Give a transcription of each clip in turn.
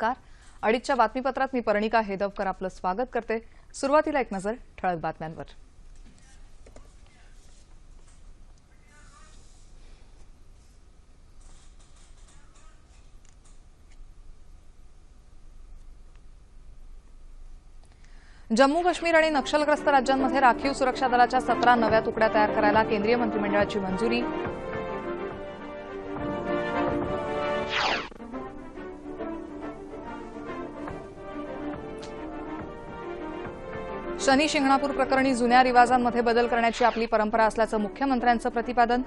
नमस्कार. अडीचच्या बातमीपत्रात मी परिणिका हेदवकर आपलं स्वागत करते. सुरुवातीला एक नजर ठळक बातम्यांवर. जम्मू काश्मीर आणि नक्षलग्रस्त राज्यांमध्ये राखीव सुरक्षा दलाच्या सतरा नव्या तुकड्या तयार करायला केंद्रीय मंत्रिमंडळाची मंजुरी. शनी शिंगणापूर प्रकरणी जुन्या रिवाजांमध्ये बदल करण्याची आपली परंपरा असल्याचं मुख्यमंत्र्यांचं प्रतिपादन.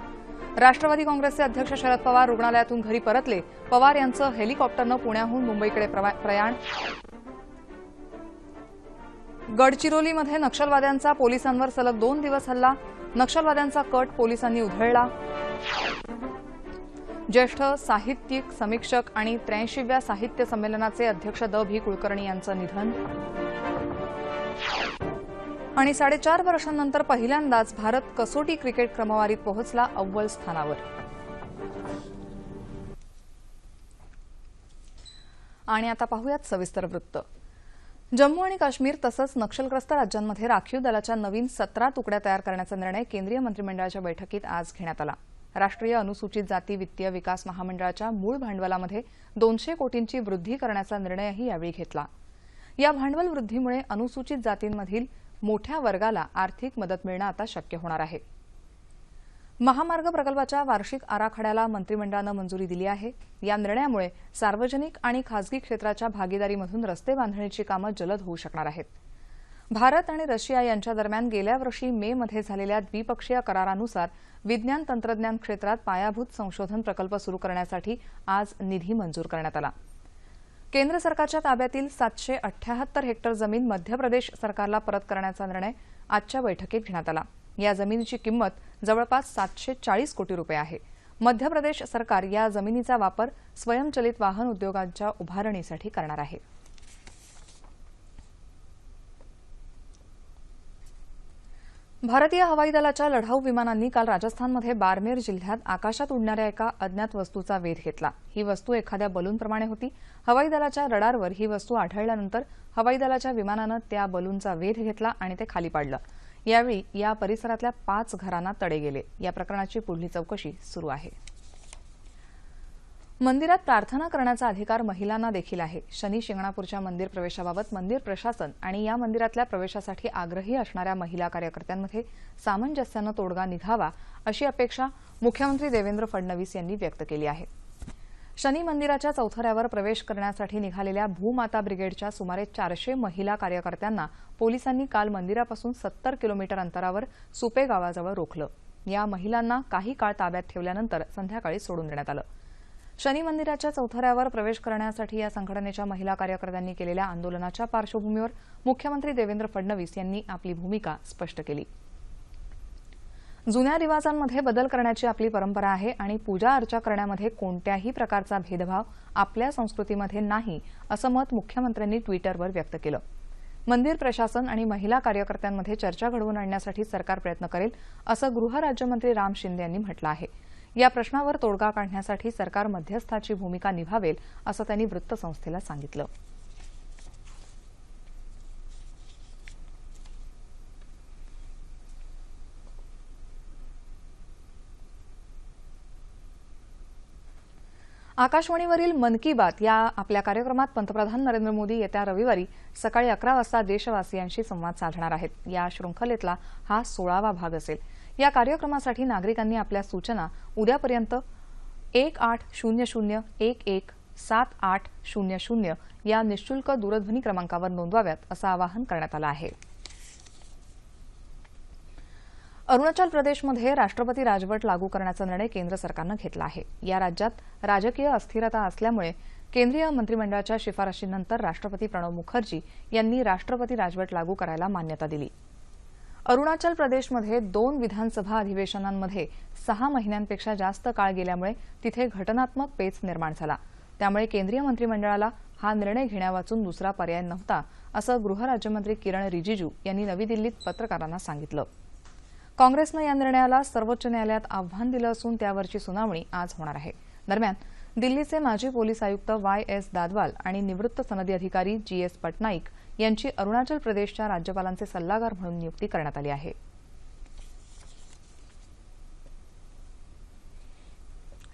राष्ट्रवादी काँग्रेसचे अध्यक्ष शरद पवार रुग्णालयातून घरी परतले. पवार यांचं हेलिकॉप्टरनं पुण्याहून मुंबईकडे प्रवा- प्रयाण. गडचिरोलीमध्ये नक्षलवाद्यांचा पोलिसांवर सलग दोन दिवस हल्ला. नक्षलवाद्यांचा कट पोलिसांनी उधळला. ज्येष्ठ साहित्यिक समीक्षक आणि त्र्याऐंशीव्या साहित्य संमेलनाचे अध्यक्ष द. भी कुलकर्णी यांचं निधन. आणि साडेचार वर्षांनंतर पहिल्यांदाच भारत कसोटी क्रिकेट क्रमवारीत पोहोचला अव्वल स्थानावर. आणि आता पाहूयात सविस्तर वृत्त. जम्मू आणि काश्मीर तसंच नक्षलग्रस्त राज्यांमध्ये राखीव दलाच्या नवीन सतरा तुकड्या तयार करण्याचा निर्णय केंद्रीय मंत्रिमंडळाच्या बैठकीत आज घेण्यात आला. राष्ट्रीय अनुसूचित जाती वित्तीय विकास महामंडळाच्या मूळ भांडवलामध्ये दोनशे कोटींची वृद्धी करण्याचा निर्णयही यावेळी घेतला. या भांडवल वृद्धीमुळे अनुसूचित जातींमधील मोठ्या वर्गाला आर्थिक मदत मिळणं आता शक्य होणार आहे. महामार्ग प्रकल्पाच्या वार्षिक आराखड्याला मंत्रिमंडळानं मंजुरी दिली आहे. या निर्णयामुळे सार्वजनिक आणि खासगी क्षेत्राच्या भागीदारीमधून रस्ते बांधणीची कामं जलद होऊ शकणार आहेत. भारत आणि रशिया यांच्या दरम्यान गेल्या वर्षी मे मध्ये झालेल्या द्विपक्षीय करारानुसार विज्ञान तंत्रज्ञान क्षेत्रात पायाभूत संशोधन प्रकल्प सुरू करण्यासाठी आज निधी मंजूर करण्यात आला. केंद्र सरकारच्या ताब्यातील सातशे अठ्याहत्तर हेक्टर जमीन मध्य प्रदेश सरकारला परत करण्याचा निर्णय आजच्या बैठकीत घेण्यात आला. या जमिनीची किंमत जवळपास सातशे चाळीस कोटी रुपये आहे. मध्य प्रदेश सरकार या जमिनीचा वापर स्वयंचलित वाहन उद्योगांच्या उभारणीसाठी करणार आहे. भारतीय हवाई दलाच्या लढाऊ विमानांनी काल राजस्थानमध्ये बारमेर जिल्ह्यात आकाशात उडणाऱ्या एका अज्ञात वस्तूचा वेध घेतला. ही वस्तू एखाद्या बलूनप्रमाणे होती. हवाई दलाच्या रडारवर ही वस्तू आढळल्यानंतर हवाई दलाच्या विमानानं त्या बलूनचा वेध घेतला आणि ते खाली पाडलं. यावेळी या परिसरातल्या पाच घरांना तडे गेले. या प्रकरणाची पुढली चौकशी सुरू आहे. मंदिरात प्रार्थना करण्याचा अधिकार महिलांना देखील आहे. शनी शिंगणापूरच्या मंदिर प्रवेशाबाबत मंदिर प्रशासन आणि या मंदिरातल्या प्रवेशासाठी आग्रही असणाऱ्या महिला कार्यकर्त्यांमध्ये सामंजस्यानं तोडगा निघावा अशी अपेक्षा मुख्यमंत्री देवेंद्र फडणवीस यांनी व्यक्त केली आहे. शनी मंदिराच्या चौथऱ्यावर प्रवेश करण्यासाठी निघालेल्या भूमाता ब्रिगेडच्या सुमारे चारशे महिला कार्यकर्त्यांना पोलिसांनी काल मंदिरापासून सत्तर किलोमीटर अंतरावर सुपे गावाजवळ रोखलं. या महिलांना काही काळ ताब्यात ठेवल्यानंतर संध्याकाळी सोडून देण्यात आलं. शनी मंदिराच्या चौथऱ्यावर प्रवेश करण्यासाठी या संघटनेच्या महिला कार्यकर्त्यांनी केलेल्या आंदोलनाच्या पार्श्वभूमीवर मुख्यमंत्री देवेंद्र फडणवीस यांनी आपली भूमिका स्पष्ट केली. जुन्या रिवाजांमध्ये बदल करण्याची आपली परंपरा आहे आणि पूजा अर्चा करण्यामध्ये कोणत्याही प्रकारचा भेदभाव आपल्या संस्कृतीमध्ये नाही असं मत मुख्यमंत्र्यांनी ट्विटरवर व्यक्त केलं. मंदिर प्रशासन आणि महिला कार्यकर्त्यांमध्ये चर्चा घडवून आणण्यासाठी सरकार प्रयत्न करेल असं गृह राज्यमंत्री राम शिंदे यांनी म्हटलं आहे. या प्रश्नावर तोडगा काढण्यासाठी सरकार मध्यस्थाची भूमिका निभावेल असं त्यांनी वृत्तसंस्थेला सांगितलं. आकाशवाणीवरील मन की बात या आपल्या कार्यक्रमात पंतप्रधान नरेंद्र मोदी येत्या रविवारी सकाळी अकरा वाजता देशवासियांशी संवाद साधणार आहेत. या शृंखलेतला हा सोळावा भाग असेल. या कार्यक्रमासाठी नागरिकांनी आपल्या सूचना उद्यापर्यंत एक आठ शून्य शून्य एक एक सात आठ शून्य शून्य या निशुल्क दूरध्वनी क्रमांकावर नोंदवाव्यात असं आवाहन करण्यात आलं आहे. अरुणाचल प्रदेशमध्ये राष्ट्रपती राजवट लागू करण्याचा निर्णय केंद्र सरकारनं घेतला आहे. या राज्यात राजकीय अस्थिरता असल्यामुळे केंद्रीय मंत्रिमंडळाच्या शिफारशीनंतर राष्ट्रपती प्रणव मुखर्जी यांनी राष्ट्रपती राजवट लागू करायला मान्यता दिली. अरुणाचल प्रदेशमध्ये दोन विधानसभा अधिवेशनांमध्ये सहा महिन्यांपेक्षा जास्त काळ गेल्यामुळे तिथे घटनात्मक पेच निर्माण झाला. त्यामुळे केंद्रीय मंत्रिमंडळाला हा निर्णय घेण्यावाचून दुसरा पर्याय नव्हता असं गृहराज्यमंत्री किरण रिजिजू यांनी नवी दिल्लीत पत्रकारांना सांगितलं. काँग्रेसनं या निर्णयाला सर्वोच्च न्यायालयात आव्हान दिलं असून त्यावरची सुनावणी आज होणार आहे. दरम्यान दिल्लीचे माजी पोलीस आयुक्त वाय एस दादवाल आणि निवृत्त सनदी अधिकारी जी एस पटनाईक यांची अरुणाचल प्रदेशच्या राज्यपालांचे सल्लागार म्हणून नियुक्ती करण्यात आली आहे.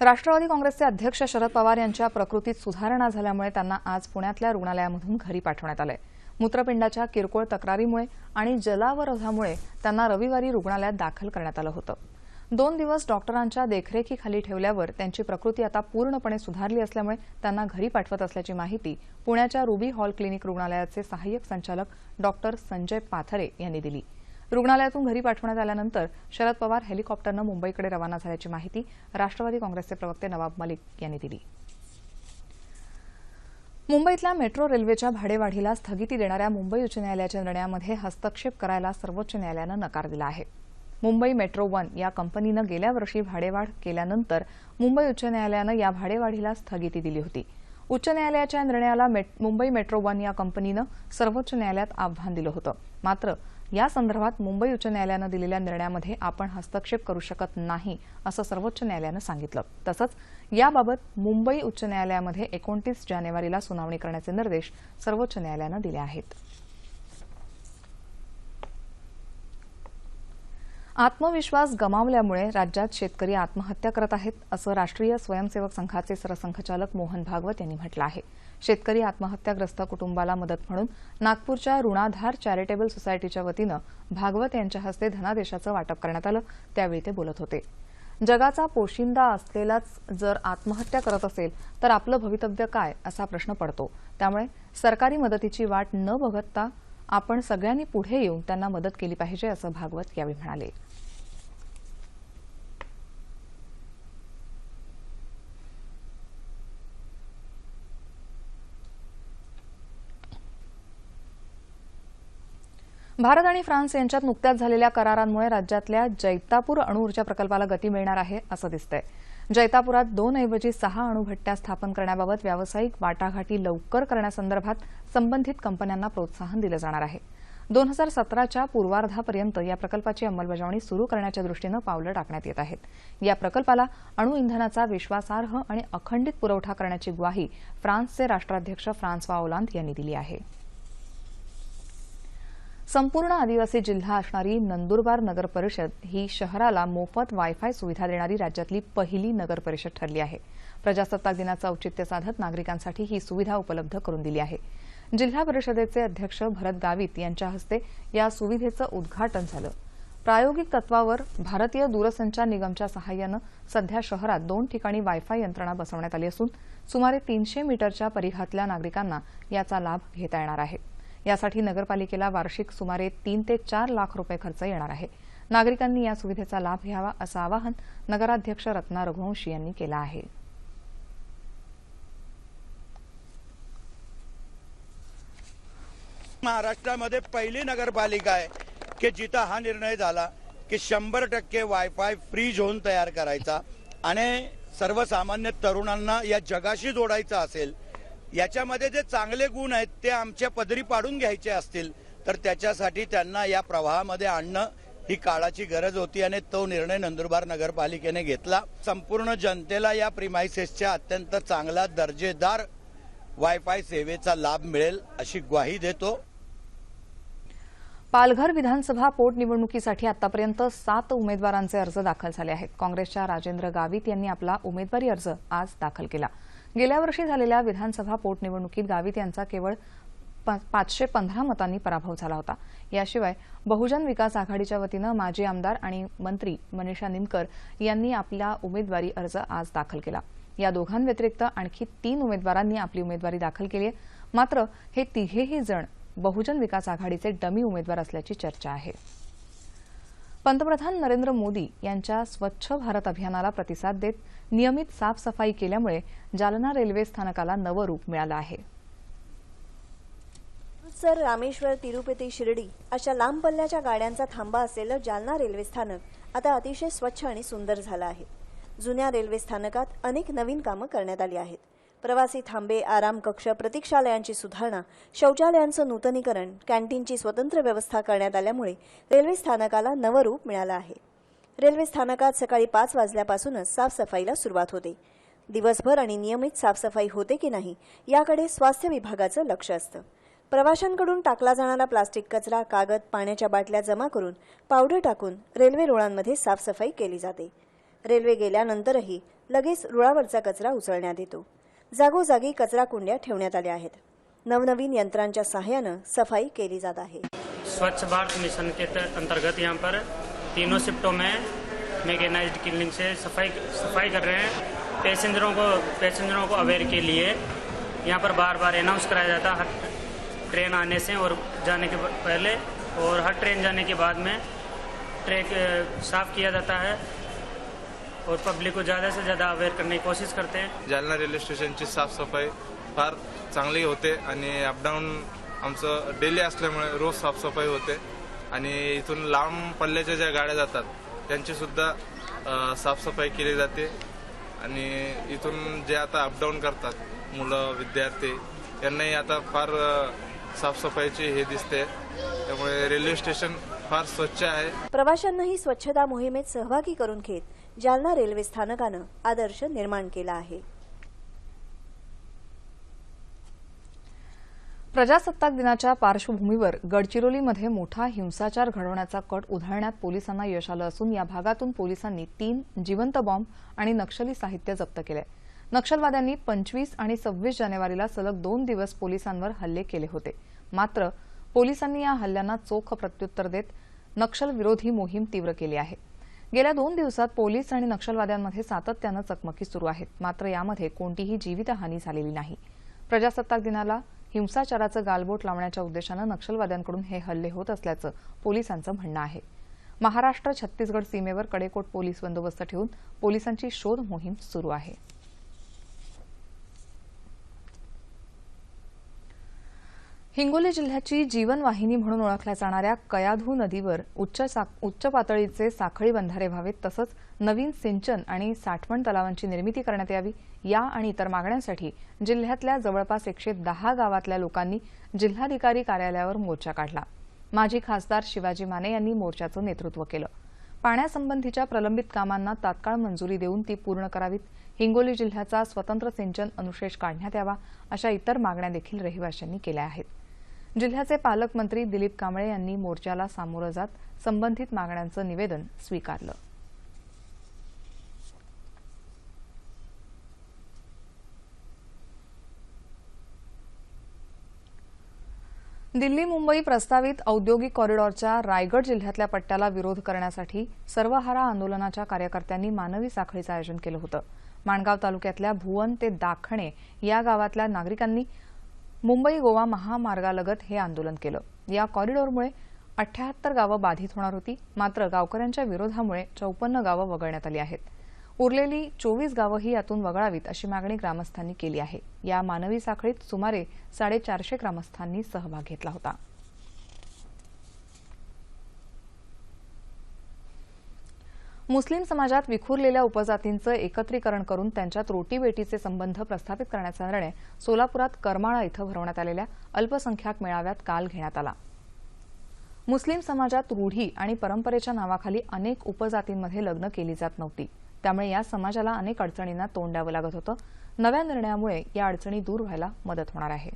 राष्ट्रवादी काँग्रेसचे अध्यक्ष शरद पवार यांच्या प्रकृतीत सुधारणा झाल्यामुळे त्यांना आज पुण्यातल्या रुग्णालयामधून घरी पाठवण्यात आलंय. मूत्रपिंडाच्या किरकोळ तक्रारीमुळे आणि जलावरोधामुळे त्यांना रविवारी रुग्णालयात दाखल करण्यात आलं होतं. दोन दिवस डॉक्टरांच्या देखरेखीखाली ठेवल्यावर त्यांची प्रकृती आता पूर्णपणे सुधारली असल्यामुळे त्यांना घरी पाठवत असल्याची माहिती पुण्याच्या रुबी हॉल क्लिनिक रुग्णालयाचे सहाय्यक संचालक डॉक्टर संजय पाथरे यांनी दिली. रुग्णालयातून घरी पाठवण्यात आल्यानंतर शरद पवार हेलिकॉप्टरनं मुंबईकडे रवाना झाल्याची माहिती राष्ट्रवादी काँग्रेसचे प्रवक्ते नवाब मलिक यांनी दिली. मुंबईतल्या मेट्रो रेल्वेच्या भाडेवाढीला स्थगिती देणाऱ्या मुंबई उच्च न्यायालयाच्या निर्णयामध्ये हस्तक्षेप करायला सर्वोच्च न्यायालयानं नकार दिला आहे. मुंबई मेट्रो वन या कंपनीनं गेल्या वर्षी भाडेवाढ केल्यानंतर मुंबई उच्च न्यायालयानं या भाडेवाढीला स्थगिती दिली होती. उच्च न्यायालयाच्या निर्णयाला मुंबई मेट्रो वन या कंपनीनं सर्वोच्च न्यायालयात आव्हान दिलं होतं. मात्र या संदर्भात मुंबई उच्च न्यायालयानं दिलेल्या निर्णयामध्ये आपण हस्तक्षेप करू शकत नाही असं सर्वोच्च न्यायालयानं सांगितलं. तसंच याबाबत मुंबई उच्च न्यायालयामध्ये एकोणतीस जानेवारीला सुनावणी करण्याचे निर्देश सर्वोच्च न्यायालयानं दिले आहेत. आत्मविश्वास गमावल्यामुळे राज्यात शेतकरी आत्महत्या करत आहेत असं राष्ट्रीय स्वयंसेवक संघाचे सरसंघचालक मोहन भागवत यांनी म्हटलं आहे. शेतकरी आत्महत्याग्रस्त कुटुंबाला मदत म्हणून नागपूरच्या ऋणाधार चॅरिटेबल सोसायटीच्या वतीनं भागवत यांच्या हस्ते धनादेशाचं वाटप करण्यात आलं त्यावेळी ते बोलत होते. जगाचा पोशिंदा असलेलाच जर आत्महत्या करत असेल तर आपलं भवितव्य काय असा प्रश्न पडतो. त्यामुळे सरकारी मदतीची वाट न बघता आपण सगळ्यांनी पुढे येऊन त्यांना मदत केली पाहिजे असं भागवत यावेळी म्हणाले. भारत आणि फ्रान्स यांच्यात नुकत्याच झालेल्या करारांमुळे राज्यातल्या जैतापूर अणुऊर्जा प्रकल्पाला गती मिळणार आहे असं दिसतंय. जैतापुरात दोन ऐवजी सहा अणुभट्ट्या स्थापन करण्याबाबत व्यावसायिक वाटाघाटी लवकर करण्यासंदर्भात संबंधित कंपन्यांना प्रोत्साहन दिलं जाणार आहे. दोन हजार सतराच्या पूर्वार्धापर्यंत या प्रकल्पाची अंमलबजावणी सुरू करण्याच्या दृष्टीनं पावलं टाकण्यात येत आहेत. या प्रकल्पाला अणुइंधनाचा विश्वासार्ह आणि अखंडित पुरवठा करण्याची ग्वाही फ्रान्सचे राष्ट्राध्यक्ष फ्रान्सवा ओलांद यांनी दिली आहे. संपूर्ण आदिवासी जिल्हा असणारी नंदुरबार नगर परिषद ही शहराला मोफत वायफाय सुविधा देणारी राज्यातली पहिली नगर परिषद ठरली आहे. प्रजासत्ताक दिनाचं औचित्य साधत नागरिकांसाठी ही सुविधा उपलब्ध करून दिली आहे. जिल्हा परिषदेचे अध्यक्ष भरत गावित यांच्या हस्ते या सुविधेचं उद्घाटन झालं. प्रायोगिक तत्वावर भारतीय दूरसंचार निगमच्या सहाय्यानं सध्या शहरात दोन ठिकाणी वायफाय यंत्रणा बसवण्यात आली असून सुमारे तीनशे मीटरच्या परिघातल्या नागरिकांना याचा लाभ घेता येणार आहे. यासाठी नगरपालिकेला वार्षिक सुमारे तीन ते चार लाख रुपये खर्च येणार आहे. नागरिकांनी या सुविधेचा लाभ घ्यावा असं आवाहन नगराध्यक्ष रत्ना रघुवंशी यांनी केलं आहे. महाराष्ट्रामध्ये पहिली नगरपालिका आहे की जिथं हा निर्णय झाला की शंभर टक्के वायफाय फ्री झोन तयार करायचा आणि सर्वसामान्य तरुणांना या जगाशी जोडायचं असेल याच्यामध्ये जे चांगले गुण आहेत ते आमच्या पदरी पाडून घ्यायचे असतील तर त्याच्यासाठी त्यांना या प्रवाहामध्ये आणणं ही काळाची गरज होती आणि तो निर्णय नंदुरबार नगरपालिकेने घेतला. संपूर्ण जनतेला या प्रिमायसेसच्या अत्यंत चांगला दर्जेदार वायफाय सेवेचा लाभ मिळेल अशी ग्वाही देतो. पालघर विधानसभा पोटनिवडणुकीसाठी आतापर्यंत सात उमेदवारांचे अर्ज दाखल झाले आहेत. काँग्रेसच्या राजेंद्र गावित यांनी आपला उमेदवारी अर्ज आज दाखल केला. गेल्या वर्षी झालेल्या विधानसभा पोटनिवडणुकीत गावित यांचा केवळ पाचशे पंधरा मतांनी पराभव झाला होता. याशिवाय बहुजन विकास आघाडीच्या वतीनं माजी आमदार आणि मंत्री मनीषा निमकर यांनी आपला उमेदवारी अर्ज आज दाखल केला. या दोघांव्यतिरिक्त आणखी तीन उमेदवारांनी आपली उमेदवारी दाखल केली आहे. मात्र हे तिघेही जण बहुजन विकास आघाडीचे डमी उमेदवार असल्याची चर्चा आहे. पंतप्रधान नरेंद्र मोदी यांच्या स्वच्छ भारत अभियानाला प्रतिसाद देत नियमित साफसफाई केल्यामुळे जालना रेल्वे स्थानकाला नवं रूप मिळालं आहे. सर रामेश्वर तिरुपती शिर्डी अशा लांब पल्ल्याच्या गाड्यांचा थांबा असलेलं जालना रेल्वे स्थानक आता अतिशय स्वच्छ आणि सुंदर झालं आहे. जुन्या रेल्वे स्थानकात अनेक नवीन कामं करण्यात आली आहेत. प्रवासी थांबे आराम कक्ष प्रतीक्षालयांची सुधारणा शौचालयांचं नूतनीकरण कॅन्टीनची स्वतंत्र व्यवस्था करण्यात आल्यामुळे रेल्वे स्थानकाला नवं रूप मिळालं आहे. रेल्वे स्थानकात सकाळी पाच वाजल्यापासूनच साफसफाईला सुरुवात होते. दिवसभर आणि नियमित साफसफाई होते की नाही याकडे स्वास्थ्य विभागाचं लक्ष असतं. प्रवाशांकडून टाकला जाणारा प्लास्टिक कचरा कागद पाण्याच्या बाटल्या जमा करून पावडर टाकून रेल्वे रुळांमध्ये साफसफाई केली जाते. रेल्वे गेल्यानंतरही लगेच रुळावरचा कचरा उचलण्यात येतो. जागोजागी कचरा कुंड्या ठेवण्यात आल्या आहेत. नवनवीन यंत्रांच्या सहाय्यानं सफाई केली जात आहे. स्वच्छ भारत मिशन के त- अंतर्गत यहाँ पर तीनों शिफ्टों में मैकेनाइज्ड क्लीनिंग से सफाई सफाई कर रहे हैं। पैसेंजरों को पैसेंजरों को अवेयर के लिए यहाँ पर बार बार अनाउंस कराया जाता है। हर ट्रेन आने से और जाने के ब- पहले और हर ट्रेन जाने के बाद में ट्रैक अ, साफ किया जाता है। और पब्लिक को ज़्यादा से ज़्यादा अवेअर करने की कोशिश करते हैं। जालना रेल्वे स्टेशनची साफसफाई फार चांगली होते आणि अपडाऊन आमचं डेली असल्यामुळे रोज साफसफाई होते. आणि इथून लांब पल्ल्याच्या ज्या गाड्या जातात त्यांची सुद्धा साफसफाई केली जाते. आणि इथून जे आता अपडाऊन करतात मुलं विद्यार्थी यांनाही आता फार साफसफाईची हे दिसते. त्यामुळे रेल्वे स्टेशन फार स्वच्छ आहे. प्रवाशांनाही स्वच्छता मोहिमेत सहभागी करून घेत जालना रेल्वे स्थानकानं आदर्श निर्माण केला आहे. प्रजासत्ताक दिनाच्या पार्श्वभूमीवर गडचिरोलीमध्ये मोठा हिंसाचार घडवण्याचा कट उधळण्यात पोलिसांना यश आलं असून या भागातून पोलिसांनी तीन जिवंत बॉम्ब आणि नक्षली साहित्य जप्त केलंय. नक्षलवाद्यांनी पंचवीस आणि सव्वीस जानेवारीला सलग दोन दिवस पोलिसांवर हल्ले केले होते. मात्र पोलिसांनी या हल्ल्यांना चोख प्रत्युत्तर देत नक्षलविरोधी मोहीम तीव्र केली आहे. गेल्या दोन दिवसात पोलीस आणि नक्षलवाद्यांमध्ये सातत्यानं चकमकी सुरू आहेत. मात्र यामध्ये कोणतीही जीवितहानी झालेली नाही. प्रजासत्ताक दिनाला हिंसाचाराचं गालबोट लावण्याच्या उद्देशानं नक्षलवाद्यांकडून हे हल्ले होत असल्याचं पोलिसांचं म्हणणं आहे. महाराष्ट्र छत्तीसगड सीमेवर कडेकोट पोलीस बंदोबस्त ठेवून पोलिसांची शोध मोहीम सुरू आहे. हिंगोली जिल्ह्याची जीवनवाहिनी म्हणून ओळखल्या जाणाऱ्या कयाधू नदीवर उच्च उच्च पातळीचे साखळी बंधारे व्हावेत तसंच नवीन सिंचन आणि साठवण तलावांची निर्मिती करण्यात यावी या आणि इतर मागण्यांसाठी जिल्ह्यातल्या जवळपास एकशे दहा गावातल्या लोकांनी जिल्हाधिकारी कार्यालयावर मोर्चा काढला. माजी खासदार शिवाजी माने यांनी मोर्चाचं नेतृत्व केलं. पाण्यासंबंधीच्या प्रलंबित कामांना तात्काळ मंजुरी देऊन ती पूर्ण करावीत. हिंगोली जिल्ह्याचा स्वतंत्र सिंचन अनुशेष काढण्यात यावा अशा इतर मागण्या देखील रहिवाशांनी केल्या आहेत. जिल्ह्याचे पालकमंत्री दिलीप कांबळे यांनी मोर्चाला सामोरं जात संबंधित मागण्यांचं निवेदन स्वीकारलं. दिल्ली मुंबई प्रस्तावित औद्योगिक कॉरिडॉरच्या रायगड जिल्ह्यातल्या पट्ट्याला विरोध करण्यासाठी सर्वहारा आंदोलनाच्या कार्यकर्त्यांनी मानवी साखळीचं आयोजन केलं होतं. माणगाव तालुक्यातल्या भुवन ते दाखणे या गावातल्या नागरिकांनी मुंबई गोवा महामार्गालगत हे आंदोलन केलं. या कॉरिडॉरमुळे अठ्याहत्तर गावं बाधित होणार होती. मात्र गावकऱ्यांच्या विरोधामुळे चौपन्न गावं वगळण्यात आली आहेत. उरलेली चोवीस गावंही यातून वगळावीत अशी मागणी ग्रामस्थांनी केली आहे. या मानवी साखळीत सुमारे साडेचारशे ग्रामस्थांनी सहभाग घेतला होता. मुस्लिम समाजात विखुरलेल्या उपजातींचं एकत्रीकरण करून त्यांच्यात रोटीबेटीचे संबंध प्रस्थापित करण्याचा निर्णय सोलापुरात करमाळा इथं भरवण्यात आलेल्या अल्पसंख्याक मेळाव्यात काल घेण्यात आला. मुस्लिम समाजात रूढी आणि परंपरेच्या नावाखाली अनेक उपजातींमध्ये लग्न केली जात नव्हती. त्यामुळे या समाजाला अनेक अडचणींना तोंड द्यावं लागत होतं. नव्या निर्णयामुळे या अडचणी दूर व्हायला मदत होणार आहे.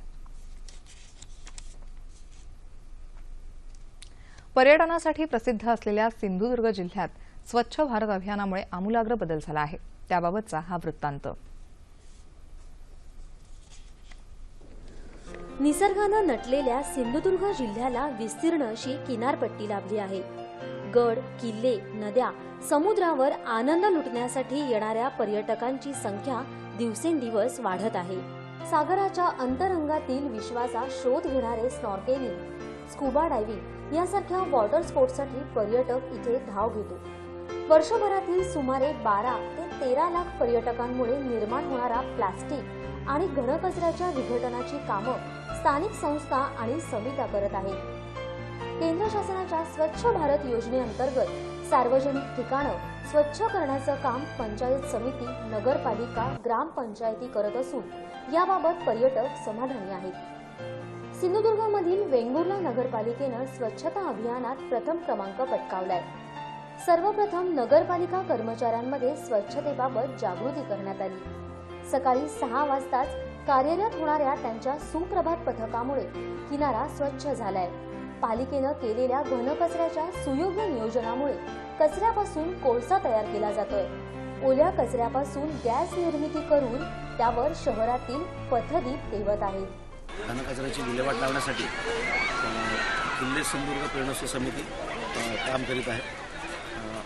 पर्यटनासाठी प्रसिद्ध असलेल्या सिंधुदुर्ग जिल्ह्यात स्वच्छ भारत अभियानामुळे आमूलाग्र बदल झाला आहे. त्याबाबतचा हा वृत्तांत. निसर्गानं नटलेल्या सिंधुदुर्ग जिल्ह्याला विस्तीर्ण अशी किनारपट्टी लाभली आहे. गड किल्ले नद्या समुद्रावर आनंद लुटण्यासाठी येणाऱ्या पर्यटकांची संख्या दिवसेंदिवस वाढत आहे. सागराच्या अंतरंगातील विश्वाचा शोध घेणारे स्नॉर्केलिंग स्कुबा डायव्हिंग यासारख्या वॉटर स्पोर्ट्ससाठी पर्यटक इथे धाव घेतो. वर्षभरातील सुमारे बारा ते तेरा लाख पर्यटकांमुळे निर्माण होणारा प्लास्टिक आणि घनकचऱ्याच्या विघटनाची कामं स्थानिक संस्था आणि समित्या करत आहेत. केंद्र शासनाच्या स्वच्छ भारत योजनेअंतर्गत सार्वजनिक ठिकाणं स्वच्छ करण्याचं काम पंचायत समिती नगरपालिका ग्रामपंचायती करत असून याबाबत पर्यटक समाधानी आहेत. सिंधुदुर्गमधील वेंगुर्ला नगरपालिकेनं स्वच्छता अभियानात प्रथम क्रमांक पटकावलाय. सर्वप्रथम नगरपालिका कर्मचाऱ्यांमध्ये स्वच्छतेबाबत जागृती करण्यात आली. सकाळी सहा वाजताच कार्यरत होणाऱ्या त्यांच्या सुप्रभात पथकामुळे किनारा स्वच्छ झालाय. पालिकेनं केलेल्या घनकचऱ्याच्या सुयोग्य नियोजनामुळे कचऱ्यापासून कोळसा तयार केला जातोय. ओल्या कचऱ्यापासून गॅस निर्मिती करून त्यावर शहरातील पथदीप तेवत आहेत घनकचऱ्याची विल्हेवाट लावण्यासाठी किल्ले सिंधुदुर्ग प्रेरणोत्सव समिती काम करीत आहे.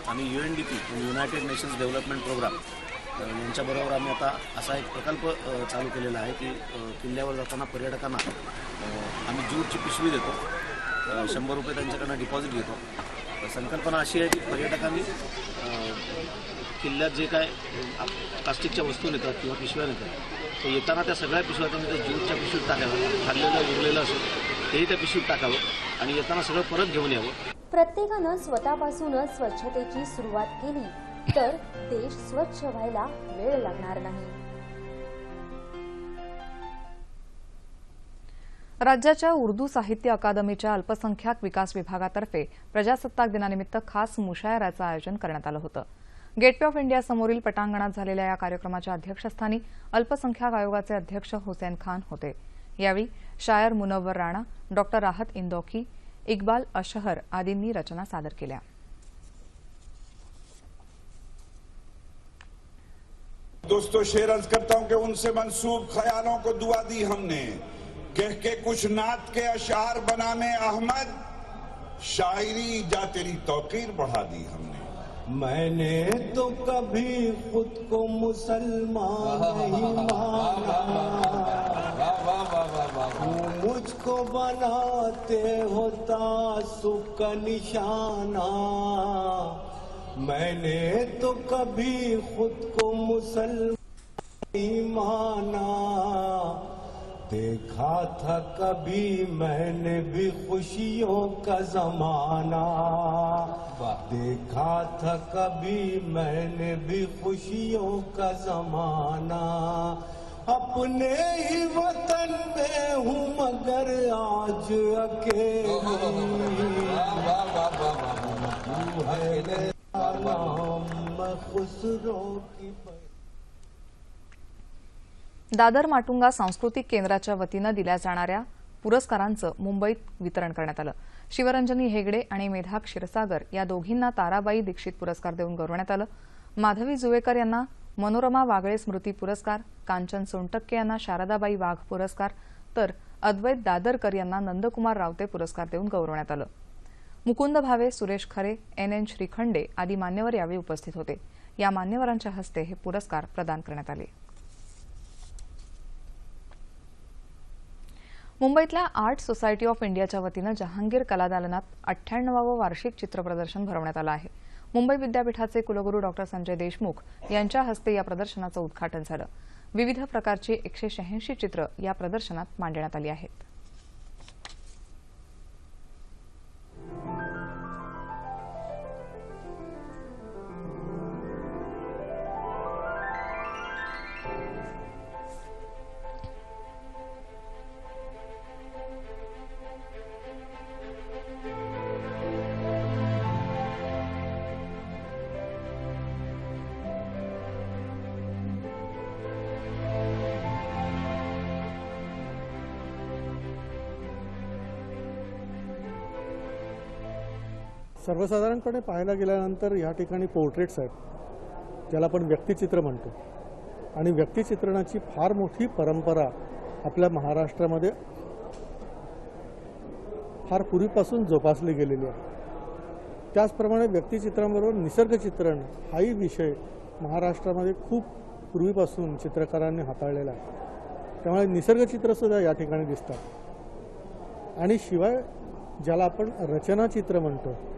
आम्ही U N D P United Nations Development Programme यांच्याबरोबर आम्ही आता असा एक प्रकल्प चालू केलेला आहे की किल्ल्यावर जाताना पर्यटकांना आम्ही ज्यूटची पिशवी देतो शंभर रुपये त्यांच्याकडनं डिपॉझिट घेतो. संकल्पना अशी आहे की पर्यटकांनी किल्ल्यात जे काय प्लास्टिकच्या वस्तू नेतात किंवा पिशव्या नेतात तर येताना त्या सगळ्या पिशव्या त्यांनी त्या ज्यूटच्या पिशवीत टाकाव्या खाल्लेलं उरलेलं असेल तेही त्या पिशवीत टाकावं आणि येताना सगळं परत घेऊन यावं. प्रत्येकानं स्वतःपासूनच स्वच्छतेची सुरुवात केली तर देश स्वच्छ व्हायला वेळ लागणार नाही. राज्याच्या उर्दू साहित्य अकादमीच्या अल्पसंख्याक विकास विभागातर्फे प्रजासत्ताक दिनानिमित्त खास मुशायराचं आयोजन करण्यात आलं होतं. गेटवे ऑफ इंडिया समोरील पटांगणात झालेल्या या कार्यक्रमाच्या अध्यक्षस्थानी अल्पसंख्याक आयोगाचे अध्यक्ष हुसेन खान होते. यावेळी शायर मुनव्वर राणा डॉक्टर राहत इंदौकी इक्बाल अशहर आदींनी रचना सादर केल्या. दोस्तों शेर अर्ज करता हूं कि उनसे मंसूब ख्यालों को दुआ दी हमने। कह के कुछ नात के अशार बनाने अहमद शायरी जा तेरी तौकीर बढ़ा दी हमने। मैंने तो कभी खुद को मुसलमान नहीं माना तू मुझको बनाते हो तासुब का निशाना मैंने तो कभी खुद को मुसलमान नहीं माना देखा था कभी मैंने भी खुशियों का जमाना देखा था कभी मैंने भी खुशियों का जमाना अपने ही वतन में हूँ मगर आज अकेली है दादर माटुंगा सांस्कृतिक केंद्राच्या वतीनं दिल्या जाणाऱ्या पुरस्कारांचं मुंबईत वितरण करण्यात आलं शिवरंजनी हेगडे आणि मेधा क्षीरसागर या दोघींना ताराबाई दीक्षित पुरस्कार देऊन गौरवण्यात आलं माधवी जुवेकर यांना मनोरमा वागळे स्मृती पुरस्कार कांचन सोनटक्के यांना शारदाबाई वाघ पुरस्कार तर अद्वैत दादरकर यांना नंदकुमार रावते पुरस्कार देऊन गौरवण्यात आलं. मुकुंद भावे सुरेश खरे एन एन श्रीखंडे आदी मान्यवर यावेळी उपस्थित होते. या मान्यवरांच्या हस्ते हे पुरस्कार प्रदान करण्यात आले. मुंबईतल्या आर्ट सोसायटी ऑफ इंडियाच्या वतीनं जहांगीर कलादालनात अठ्ठ्याण्णवावं वार्षिक चित्र प्रदर्शन भरवण्यात आलं आहे. मुंबई विद्यापीठाचे कुलगुरू डॉक्टर संजय देशमुख यांच्या हस्ते या प्रदर्शनाचं उद्घाटन झालं. विविध प्रकारची एकशे शहाऐंशी चित्र या प्रदर्शनात मांडण्यात आली आहेत. सर्वसाधारणपणे पाहायला गेल्यानंतर या ठिकाणी पोर्ट्रेट्स आहेत. ज्याला आपण व्यक्तिचित्र म्हणतो. आणि व्यक्तिचित्रणाची फार मोठी परंपरा आपल्या महाराष्ट्रामध्ये फार पूर्वीपासून जोपासली गेलेली आहे. त्याचप्रमाणे व्यक्तिचित्रांबरोबर निसर्गचित्रण हाही विषय महाराष्ट्रामध्ये खूप पूर्वीपासून चित्रकारांनी हाताळलेला आहे. त्यामुळे निसर्गचित्रसुद्धा या ठिकाणी दिसतात. आणि शिवाय ज्याला आपण रचनाचित्र म्हणतो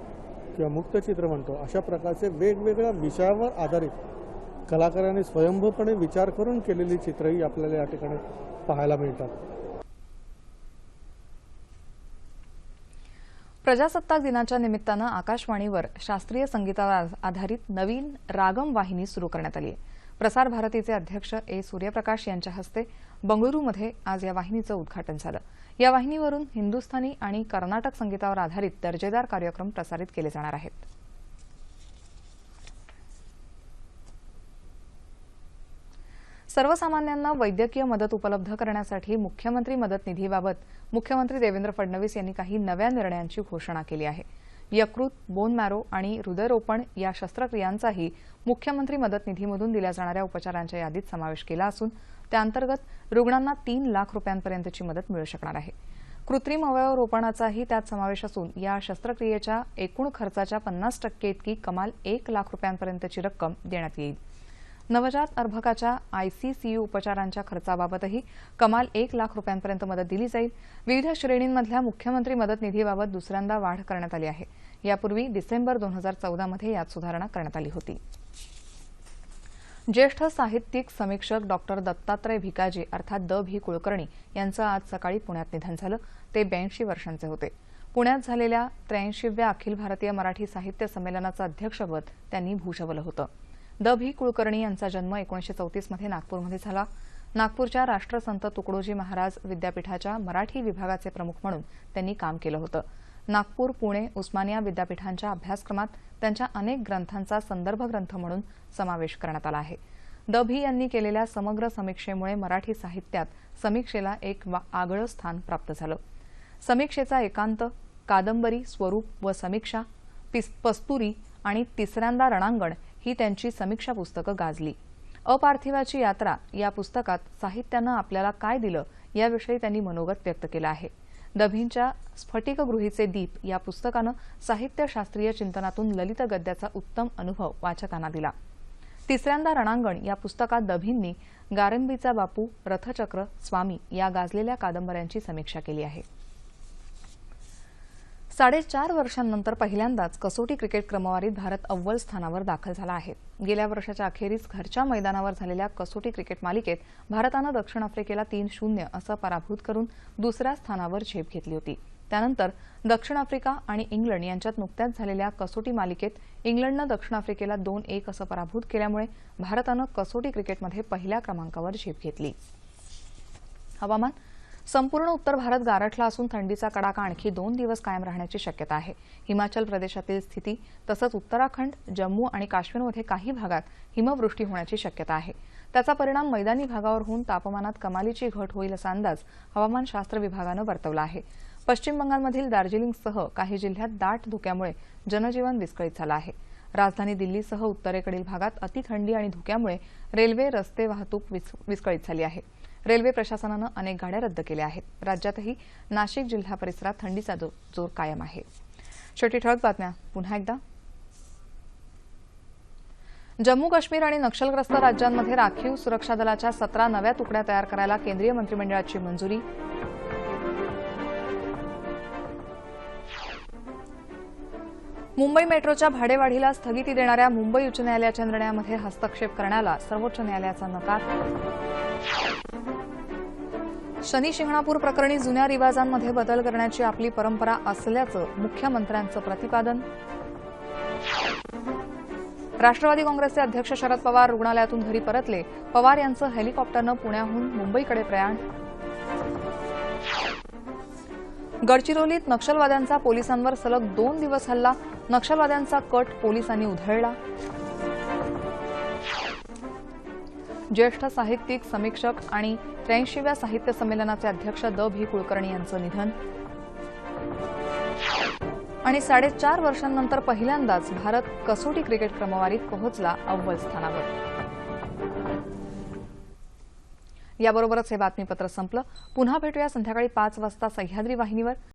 किंवा मुक्तचित्र म्हणतो अशा प्रकारचे वेगवेगळ्या विषयावर आधारित कलाकारांनी स्वयंभूपणे विचार करून केलेली चित्रही आपल्याला या ठिकाणी पाहायला मिळतात. प्रजासत्ताक दिनाच्या निमित्तानं आकाशवाणीवर शास्त्रीय संगीतावर आधारित नवीन रागम वाहिनी सुरू करण्यात आली आहे. प्रसार भारतीचे अध्यक्ष ए सूर्यप्रकाश यांच्या हस्ते बंगळुरूमध्ये आज या वाहिनीचं उद्घाटन झालं. या वाहिनीवरून हिंदुस्थानी आणि कर्नाटक संगीतावर आधारित दर्जेदार कार्यक्रम प्रसारित केले जाणार आहेत. सर्वसामान्यांना वैद्यकीय मदत उपलब्ध करण्यासाठी मुख्यमंत्री मदत निधीबाबत मुख्यमंत्री देवेंद्र फडणवीस यांनी काही नव्या निर्णयांची घोषणा केली आहे. यकृत बोन मॅरो आणि हृदयरोपण या शस्त्रक्रियांचाही मुख्यमंत्री मदत निधीमधून दिल्या जाणाऱ्या उपचारांच्या यादीत समावेश केला असून त्याअंतर्गत रुग्णांना तीन लाख रुपयांपर्यंतची मदत मिळू शकणार आहे. कृत्रिम अवयव रोपणाचाही त्यात समावेश असून या शस्त्रक्रियेच्या एकूण खर्चाच्या पन्नास टक्के इतकी कमाल एक लाख रुपयांपर्यंतची रक्कम देण्यात येईल. नवजात अर्भकाच्या आयसीसीयू उपचारांच्या खर्चाबाबतही कमाल एक लाख रुपयांपर्यंत मदत दिली जाईल. विविध श्रेणींमधल्या मुख्यमंत्री मदत निधीबाबत दुसऱ्यांदा वाढ करण्यात आली आहे. यापूर्वी डिसेंबर दोन हजार चौदामध्ये यात सुधारणा करण्यात आली होती. ज्येष्ठ साहित्यिक समीक्षक डॉक्टर दत्तात्रय भिकाजी अर्थात द. भी कुलकर्णी यांचं आज सकाळी पुण्यात निधन झालं. ते ब्याऐंशी वर्षांचे होते. पुण्यात झालेल्या त्र्याऐंशीव्या अखिल भारतीय मराठी साहित्य संमेलनाचं अध्यक्षपद त्यांनी भूषवलं होतं. द भी कुलकर्णी यांचा जन्म एकोणीशे चौतीसमध्ये नागपूरमध्ये झाला. नागपूरच्या राष्ट्रसंत तुकडोजी महाराज विद्यापीठाच्या मराठी विभागाचे प्रमुख म्हणून त्यांनी काम केलं होतं. नागपूर पुणे उस्मानिया विद्यापीठांच्या अभ्यासक्रमात त्यांच्या अनेक ग्रंथांचा संदर्भ ग्रंथ म्हणून समावेश करण्यात आला आहे. द भी यांनी केलेल्या समग्र समीक्षेमुळे मराठी साहित्यात समीक्षेला एक वा- आगळं स्थान प्राप्त झालं. समीक्षेचा एकांत कादंबरी स्वरूप व समीक्षा पस्तुरी आणि तिसऱ्यांदा रणांगण ही त्यांची समीक्षा पुस्तकं गाजली. अपार्थिवाची यात्रा या पुस्तकात साहित्यानं आपल्याला काय दिलं याविषयी त्यांनी मनोगत व्यक्त केलं आहे. दभींच्या स्फटिकगृहीचे दीप या पुस्तकानं साहित्यशास्त्रीय चिंतनातून ललित गद्याचा उत्तम अनुभव वाचकांना दिला. तिसऱ्यांदा रणांगण या पुस्तकात दभींनी गारंबीचा बापू रथचक्र स्वामी या गाजलेल्या कादंबऱ्यांची समीक्षा केली आहे. साडेचार वर्षांनंतर पहिल्यांदाच कसोटी क्रिकेट क्रमवारीत भारत अव्वल स्थानावर दाखल झाला आहे. गेल्या वर्षाच्या अखेरीस घरच्या मैदानावर झालेल्या कसोटी क्रिकेट मालिकेत भारतानं दक्षिण आफ्रिकेला तीन शून्य असं पराभूत करून दुसऱ्या स्थानावर झेप घेतली होती. त्यानंतर दक्षिण आफ्रिका आणि इंग्लंड यांच्यात नुकत्याच झालेल्या कसोटी मालिकेत इंग्लंडनं दक्षिण आफ्रिकेला दोन एक असं पराभूत केल्यामुळे भारतानं कसोटी क्रिकेटमध्ये पहिल्या क्रमांकावर झेप घेतली. हवामान संपूर्ण उत्तर भारत गारठला असून थंडीचा कडाका आणखी दोन दिवस कायम राहण्याची शक्यता आहे. हिमाचल प्रदेशातील स्थिती तसंच उत्तराखंड जम्मू आणि काश्मीरमध्ये काही भागात हिमवृष्टी होण्याची शक्यता आहे. त्याचा परिणाम मैदानी भागावर होऊन तापमानात कमालीची घट होईल असा अंदाज हवामानशास्त्र विभागानं वर्तवला आहे. पश्चिम बंगालमधील दार्जिलिंगसह काही जिल्ह्यात दाट धुक्यामुळे जनजीवन विस्कळीत झालं आहे. राजधानी दिल्लीसह उत्तरेकडील भागात अतिथंडी आणि धुक्यामुळे रेल्वे रस्ते वाहतूक विस्कळीत झाली आहे. रेल्वे प्रशासनानं अनेक गाड्या रद्द केल्या आहेत. राज्यातही नाशिक जिल्हा परिसरात थंडीचा जो- जोर कायम आहे. शेवटी ठळक बातम्या. पुन्हा एकदा. जम्मू काश्मीर आणि नक्षलग्रस्त राज्यांमध्ये राखीव सुरक्षा दलाच्या सतरा नव्या तुकड्या तयार करायला केंद्रीय मंत्रिमंडळाची मंजुरी. मुंबई मेट्रोच्या भाडेवाढीला स्थगिती देणाऱ्या मुंबई उच्च न्यायालयाच्या निर्णयामध्ये हस्तक्षेप करण्याला सर्वोच्च न्यायालयाचा नकार. शनी शिंगणापूर प्रकरणी जुन्या रिवाजांमध्ये बदल करण्याची आपली परंपरा असल्याचं मुख्यमंत्र्यांचं प्रतिपादन. राष्ट्रवादी काँग्रेसचे अध्यक्ष शरद पवार रुग्णालयातून घरी परतले. पवार यांचं हेलिकॉप्टरनं पुण्याहून मुंबईकडे प्रयाण. गडचिरोलीत नक्षलवाद्यांचा पोलिसांवर सलग दोन दिवस हल्ला. नक्षलवाद्यांचा कट पोलिसांनी उधळला. ज्येष्ठ साहित्यिक समीक्षक आणि त्र्याऐंशीव्या साहित्य संमेलनाचे अध्यक्ष द. भी कुलकर्णी यांचं निधन. आणि साडेचार वर्षांनंतर पहिल्यांदाच भारत कसोटी क्रिकेट क्रमवारीत पोहोचला अव्वल स्थानावर. याबरोबरच हे बातमीपत्र संपलं. पुन्हा भेटूया संध्याकाळी पाच वाजता सह्याद्री वाहिनीवर.